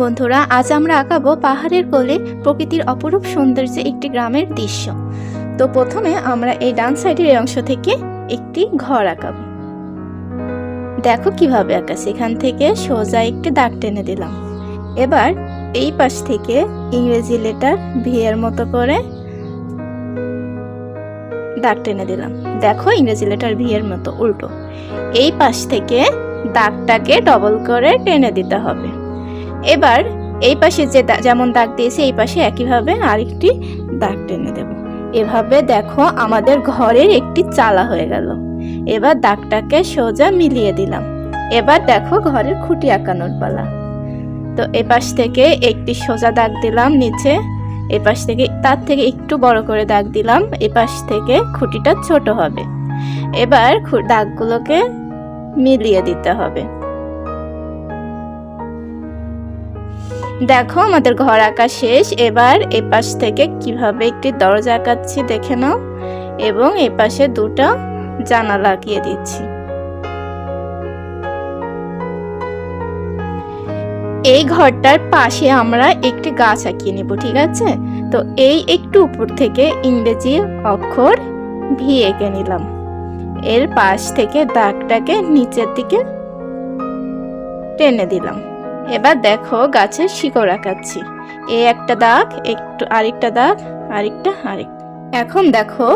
বন্ধুরা, আজ আমরা আঁকাবো পাহাড়ের কোলে প্রকৃতির অপরূপ সৌন্দর্যে একটি গ্রামের দৃশ্য। তো প্রথমে আমরা এই ডান সাইডের অংশ থেকে একটি ঘর আঁকাবো। দেখো কীভাবে আঁকা, সেখান থেকে সোজা একটি দাগ টেনে দিলাম। এবার এই পাশ থেকে ইংরেজি লেটার ভি এর মতো করে দাগ টেনে দিলাম। দেখো ইংরেজি লেটার ভি এর মতো উল্টো। এই পাশ থেকে দাগটাকে ডবল করে টেনে দিতে হবে। এবার এই পাশে যে যেমন দাগ দিয়েছি, এই পাশে একইভাবে আরেকটি দাগ টেনে দেব। এভাবে দেখো আমাদের ঘরের একটি চালা হয়ে গেল। এবার দাগটাকে সোজা মিলিয়ে দিলাম। এবার দেখো ঘরের খুঁটি আঁকানোর পালা। তো এ পাশ থেকে একটি সোজা দাগ দিলাম নিচে এ পাশ থেকে তার থেকে একটু বড় করে দাগ দিলাম এ পাশ থেকে খুঁটিটা ছোট হবে। এবার দাগগুলোকে মিলিয়ে দিতে হবে। দেখো, আমাদের ঘর আঁকা শেষ। এবার এপাশ থেকে কীভাবে একটি দরজা আঁকাচ্ছি দেখে নাও। এবং এপাশে দুটো জানালা লাগিয়ে দিচ্ছি। এই ঘরটার পাশে আমরা একটি গাছ আঁকিয়ে নেব, ঠিক আছে? তো এই একটু উপর থেকে ইংরেজি অক্ষর ভি এঁকে নিলাম। এর পাশ থেকে দাগটাকে নিচের দিকে টেনে দিলাম। এবার দেখো গাছের শিকড় আঁকাচ্ছি। এ একটা দাগ, একটু আরেকটা দাগ, আরেকটা আরেকটা। এখন দেখো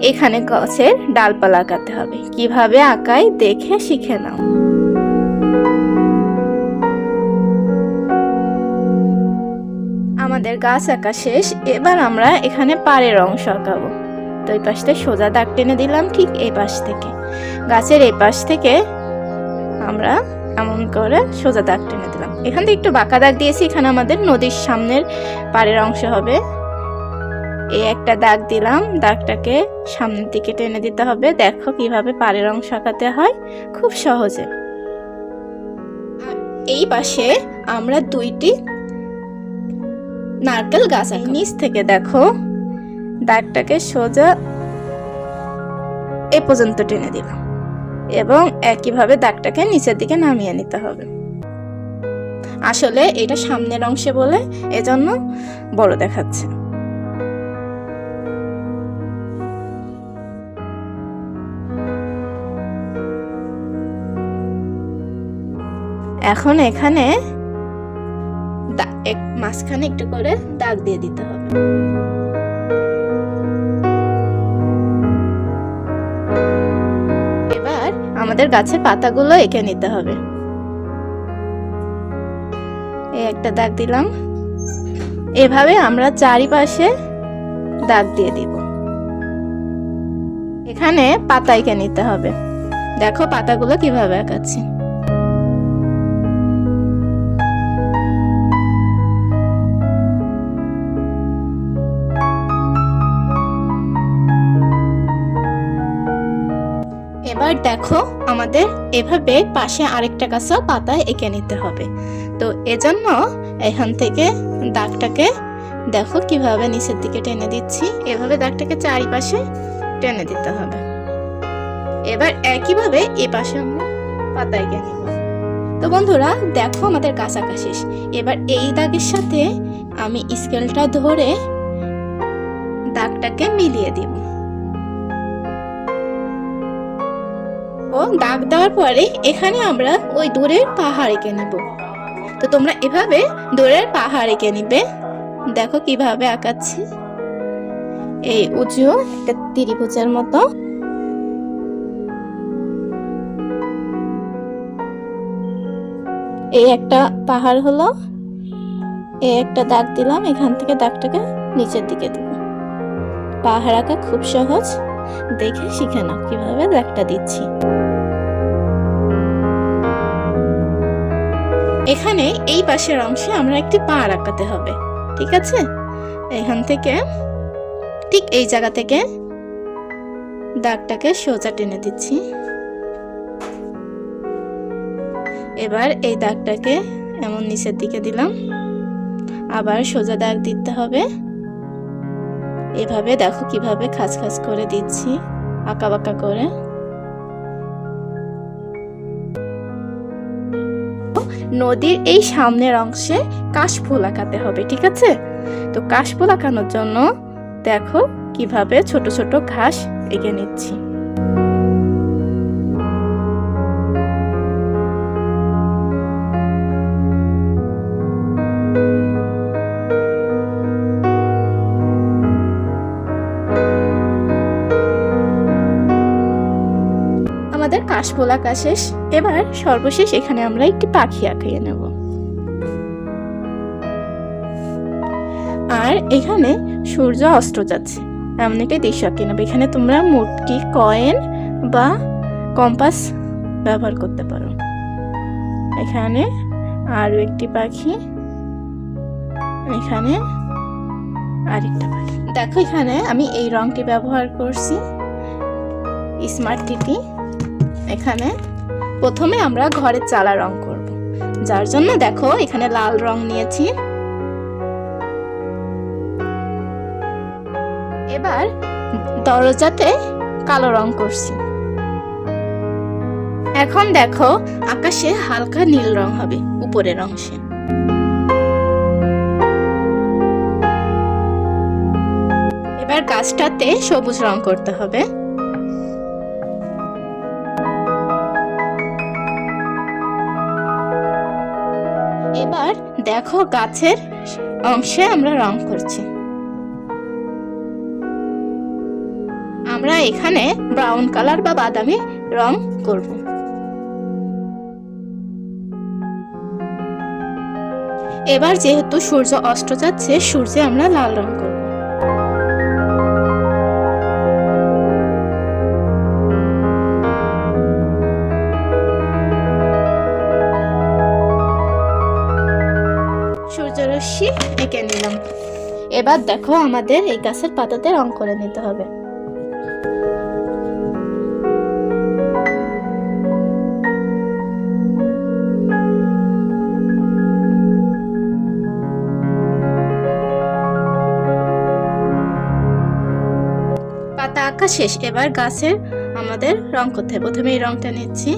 এখানে গাছের ডালপালা আঁকাতে হবে। কীভাবে আঁকাই দেখে শিখে নাও। আমাদের গাছ আঁকা শেষ, এবার আমরা এখানে পাড়ের অংশ আঁকাবো। তো এই পাশ থেকে সোজা দাগ টেনে দিলাম ঠিক এই পাশ থেকে। গাছের এই পাশ থেকে আমরা এমন করে সোজা দাগ টেনে দিলাম। এখান থেকে একটু বাঁকা দাগ দিয়েছি, এখানে আমাদের নদীর সামনের পাড়ের অংশ হবে। এই একটা দাগ দিলাম, দাগটাকে সামনের দিকে টেনে দিতে হবে। দেখো কীভাবে পাড়ের অংশ আঁকাতে হয়, খুব সহজে। এই পাশে আমরা দুইটি নারকেল গাছ। নিচ থেকে দেখো, দাগটাকে সোজা এ পর্যন্ত টেনে দিলাম। এবং একইভাবে দাগটাকে নিচের দিকে নামিয়ে নিতে হবে। আসলে এটা সামনের অংশে বলে এজন্য বড় দেখাচ্ছে। এখন এখানে মাঝখানে একটু করে দাগ দিয়ে দিতে হবে। আমাদের গাছের পাতাগুলো এঁকে নিতে হবে। এই একটা দাগ দিলাম। এভাবে আমরা চারিপাশে দাগ দিয়ে দিব। এখানে পাতা এঁকে নিতে হবে। দেখো পাতাগুলো কীভাবে আঁকাচ্ছি। এবার দেখো আমাদের এভাবে পাশে আরেকটা গাছও পাতা এঁকে নিতে হবে। তো এজন্য এখান থেকে দাগটাকে দেখো কীভাবে নিচের দিকে টেনে দিচ্ছি। এভাবে দাগটাকে চারিপাশে টেনে দিতে হবে। এবার একইভাবে এ পাশে আমরা পাতা এঁকে নিব। তো বন্ধুরা, দেখো আমাদের আঁকা শেষ। এবার এই দাগের সাথে আমি স্কেলটা ধরে দাগটাকে মিলিয়ে দিব। দাগ দেওয়ার পরে এখানে আমরা ওই দূরের পাহাড় এঁকে নেব। তো তোমরা এভাবে দূরের পাহাড় এঁকে নিবে। দেখো কীভাবে আঁকাচ্ছি। এই উঁচু একটা ত্রিভুজের মতো। এই একটা পাহাড় হলো। এই একটা দাগ দিলাম, এখান থেকে দাগটাকে নিচের দিকে দিব। পাহাড় আঁকা খুব সহজ। দেখে শিখে নাও কীভাবে দাগটা দিচ্ছি। এখানে এই পাশের অংশে আমরা একটি পাহাড় আঁকাতে হবে, ঠিক আছে? এখান থেকে ঠিক এই জায়গা থেকে দাগটাকে সোজা টেনে দিচ্ছি। এবার এই দাগটাকে এমন নিচের দিকে দিলাম। আবার সোজা দাগ দিতে হবে। এভাবে দেখো কীভাবে খাস খাস করে দিচ্ছি, আঁকা বাঁকা করে। নদীর এই সামনের অংশে কাশফুল আঁকাতে হবে, ঠিক আছে? তো কাশফুল আঁকানোর জন্য দেখো কীভাবে ছোট ছোট ঘাস এঁকে নিচ্ছি। আমাদের কাশফুল আঁকা শেষ এবার সর্বশেষ এখানে আমরা একটি পাখি আঁকিয়ে নেব। আর এখানে সূর্য অস্ত যাচ্ছে। এমন একটি দৃশ্য আঁকিয়ে নেব। এখানে তোমরা মূর্তি কয়েন বা কম্পাস ব্যবহার করতে পারো। এখানে আরও একটি পাখি। এখানে আরেকটা পাখি। দেখো এখানে আমি এই রংটি ব্যবহার করছি। স্মার্ট টিটি এখানে প্রথমে আমরা ঘরের চালা রং করব। যার জন্য দেখো এখানে লাল রং নিয়েছি। এবার দরজাতে কালো রং করছি। এখন দেখো আকাশে হালকা নীল রং হবে উপরের অংশে। এবার গাছটাতে সবুজ রং করতে হবে। দেখো গাছের অংশে আমরা রং করছি। আমরা এখানে ব্রাউন কালার বা বাদামি রং করব। এবার যেহেতু সূর্য অস্ত যাচ্ছে, সূর্যে আমরা লাল রং করব। সূর্যরশ্মি এঁকে নিলাম। এবার দেখো আমাদের এই গাছের পাতাতে রং করে নিতে হবে। পাতা আঁকা শেষ। এবার গাছের আমাদের রং করতে হবে। প্রথমে এই রংটা নিচ্ছি।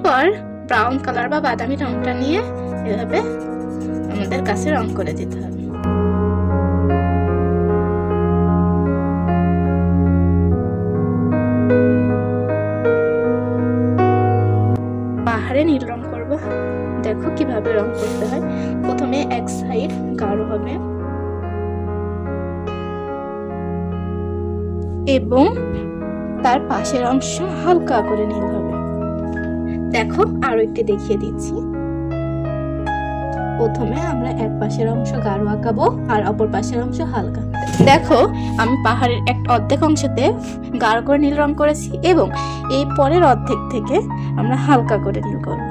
এরপর ব্রাউন কালার বা বাদামি রংটা নিয়ে এভাবে আমাদের কাছে রং করে দিতে হবে। পাহাড়ে নীল রং করব। দেখো কীভাবে রং করতে হয়। প্রথমে এক সাইড গাঢ় হবে। এবং তার পাশের অংশ হালকা করে নীল হবে। দেখো, আরও একটি দেখিয়ে দিচ্ছি। প্রথমে আমরা এক পাশের অংশ গাঢ় আঁকাবো আর অপর পাশের অংশ হালকা। দেখো, আমি পাহাড়ের এক অর্ধেক অংশতে গাঢ় করে নীল রং করেছি এবং এই পরের অর্ধেক থেকে আমরা হালকা করে নীল করব।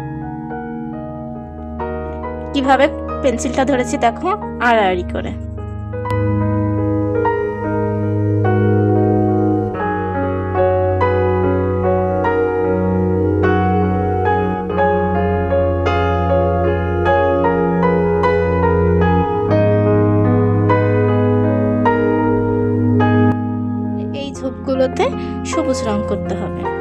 কীভাবে পেন্সিলটা ধরেছি দেখো, আড়াআড়ি করে। করতে হবে।